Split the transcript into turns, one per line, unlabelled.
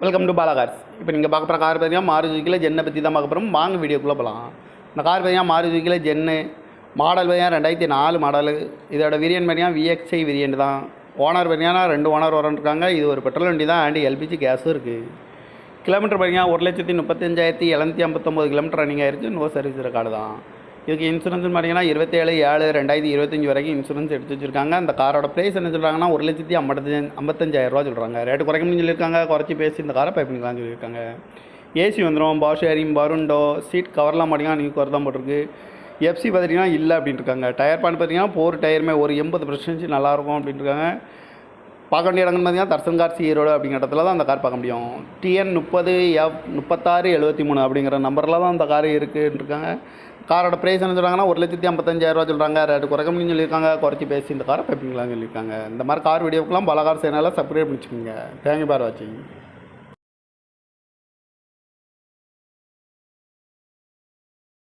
Welcome to Bala Cars இப்போ நீங்கள் பார்க்க போகிற கார் பார்த்தீங்கன்னா மாறு சுக்கியில் ஜென்னை பற்றி தான் பார்க்க போகிறோம் வாங்க வீடியோக்குள்ளே போகலாம் இந்த கார் பார்த்தீங்கன்னா மாறு சுக்கியில் ஜென்னு மாடல் பார்த்தீங்கன்னா ரெண்டாயிரத்தி நாலு மாடலு இதோட விரியன் பார்த்தீங்கன்னா விஎக்ஸ்ஐ விரியன் தான். ஓனர் பார்த்தீங்கன்னா ரெண்டு ஓனர் வரன்ட்ருக்காங்க இது ஒரு பெட்ரோல் வண்டி தான் அண்ட் எல்பிஜி கேஸும் இருக்குது கிலோமீட்டர் பார்த்தீங்கன்னா ஒரு லட்சத்தி முப்பத்தஞ்சாயிரத்தி எழுநூற்றி ஐம்பத்தொம்போது கிலோமீட்டர் ரன்னிங் ஆயிருக்கு நோ சர்வீஸ் ரெக்கார்டு தான். இதுக்கு இன்சூரன்ஸ் பார்த்தீங்கன்னா இருபத்தேழு ஏழு ரெண்டாயிரத்தி இருபத்தஞ்சி வரைக்கும் இன்சூரன்ஸ் எடுத்து வச்சுருக்காங்க. அந்த காரோட ப்ரைஸ் என்ன சொல்கிறாங்கன்னா ஒரு லட்சத்தி ஐம்பத்தஞ்சு ஐம்பத்தஞ்சாயிரம் ரூபா சொல்கிறாங்க ரேட்டு குறைக்கணும்னு சொல்லியிருக்காங்க. குறைச்சி பேசி இந்த காரை பை பண்ணிக்கலாம்னு சொல்லியிருக்காங்க ஏசி வந்துடும் பாஷ் ஷேரிங் பருண்டோ சீட் கவர்லாம் பார்த்தீங்கன்னா நீங்கள் கவர் தான் போட்டிருக்கு. எஃப்சி பார்த்தீங்கன்னா இல்லை அப்படின்ட்டு இருக்காங்க. டயர் பாயிண்ட் பார்த்தீங்கன்னா போர் டயருமே ஒரு எண்பது பர்சன்டேஜ் நல்லாயிருக்கும் அப்படின்ட்டு இருக்காங்க. பார்க்க வேண்டிய இடம்னு பார்த்தீங்கன்னா தர்சன் கார் ஈரோடு அப்படிங்கிற இடத்துல தான் அந்த கார் பார்க்க முடியும். டிஎன் முப்பது எஃப் முப்பத்தாறு எழுபத்தி மூணு அப்படிங்கிற நம்பரில் தான் அந்த கார் இருக்குன்னு இருக்காங்க காரோட ப்ரைஸ் என்ன சொல்கிறாங்கன்னா ஒரு லட்சத்தி ஐம்பத்தஞ்சாயிரரூவா சொல்கிறாங்க ரெண்டு குறைக்க முடியும்னு சொல்லியிருக்காங்க. குறைச்சி பேசி இந்த காரை பைப்பிங்களான்னு சொல்லியிருக்காங்க. இந்த மாதிரி கார் வீடியோக்கெல்லாம் பல கார் சேனலில் சப்ஸ்கிரைப் பண்ணிச்சுக்கோங்க தேங்க்யூ பார் வாட்சிங்